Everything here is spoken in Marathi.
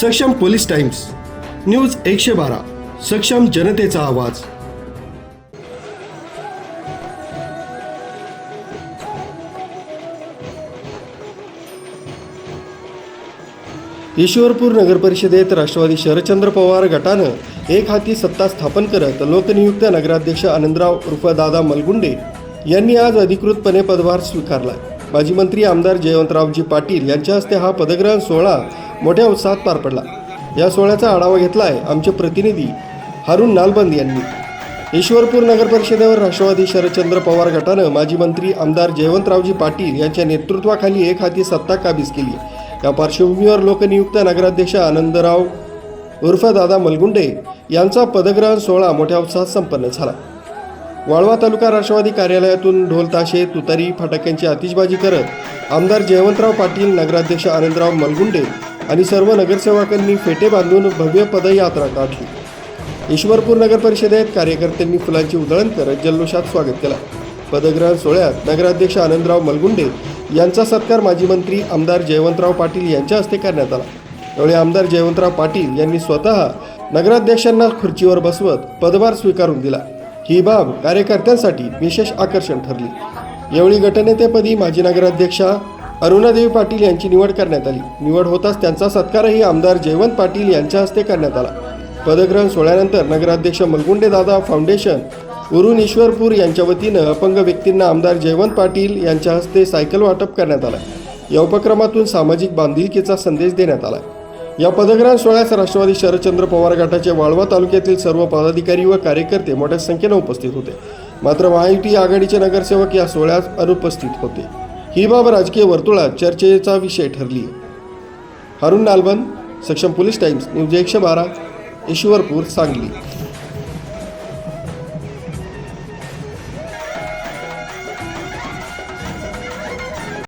सक्षम पोलीस टाइम्स न्यूज एकशे बारा सक्षम जनतेचा आवाज. ईश्वरपूर नगर परिषदेत राष्ट्रवादी शरदचंद्र पवार गटानं एक हाती सत्ता स्थापन करत लोकनियुक्त नगराध्यक्ष आनंदराव उर्फ दादा मलगुंडे यांनी आज अधिकृतपणे पदभार स्वीकारला माजी मंत्री आमदार जयवंतरावजी पाटील यांच्या हस्ते हा पदग्रहण सोहळा मोठ्या उत्साहात पार पडला. या सोहळ्याचा आढावा घेतला आहे आमचे प्रतिनिधी हारून नालबंद यांनी. ईश्वरपूर नगर परिषदेवर राष्ट्रवादी शरदचंद्र पवार गटानं माजी मंत्री आमदार जयवंतरावजी पाटील यांच्या नेतृत्वाखाली एक हाती सत्ता काबीज केली. या पार्श्वभूमीवर लोकनियुक्त नगराध्यक्ष आनंदराव उर्फ दादा मलगुंडे यांचा पदग्रहण सोहळा मोठ्या उत्साहात संपन्न झाला. वाळवा तालुका राष्ट्रवादी कार्यालयातून ढोल ताशे तुतारी फटाक्यांची आतिषबाजी करत आमदार जयवंतराव पाटील नगराध्यक्ष आनंदराव मलगुंडे आणि सर्व नगरसेवकांनी फेटे बांधून भव्य पदयात्रा काढली ईश्वरपूर नगर परिषदेत कार्यकर्त्यांनी फुलांची उधळण करत जल्लोषात स्वागत केला. पदग्रहण सोहळ्यात नगराध्यक्ष आनंदराव मलगुंडे यांचा सत्कार माजी मंत्री आमदार जयवंतराव पाटील यांच्या हस्ते करण्यात आला. यावेळी आमदार जयवंतराव पाटील यांनी स्वतः नगराध्यक्षांना खुर्चीवर बसवत पदभार स्वीकारून दिला. ही बाब कार्यकर्त्यांसाठी विशेष आकर्षण ठरली. यावेळी गटनेतेपदी माजी नगराध्यक्षा अरुणादेवी पाटील यांची निवड करण्यात आली. निवड होताच त्यांचा सत्कारही आमदार जयवंत पाटील यांच्या हस्ते करण्यात आला. पदग्रहण सोहळ्यानंतर नगराध्यक्ष मलगुंडे दादा फाउंडेशन उरुण ईश्वरपूर यांच्या वतीनं अपंग व्यक्तींना आमदार जयवंत पाटील यांच्या हस्ते सायकल वाटप करण्यात आला. या उपक्रमातून सामाजिक बांधिलकीचा संदेश देण्यात आला. या पदग्रहण सोहळ्यास राष्ट्रवादी शरदचंद्र पवार गटाचे वाळवा तालुक्यातील सर्व पदाधिकारी व कार्यकर्ते मोठ्या संख्येनं उपस्थित होते. मात्र महायुती आघाडीचे नगरसेवक या सोहळ्यास अनुपस्थित होते. ही बाब राजकीय वर्तुळात चर्चेचा विषय ठरली. हरुण नालबन सक्षम पोलीस टाइम्स न्यूज एकशे बारा ईश्वरपूर सांगली.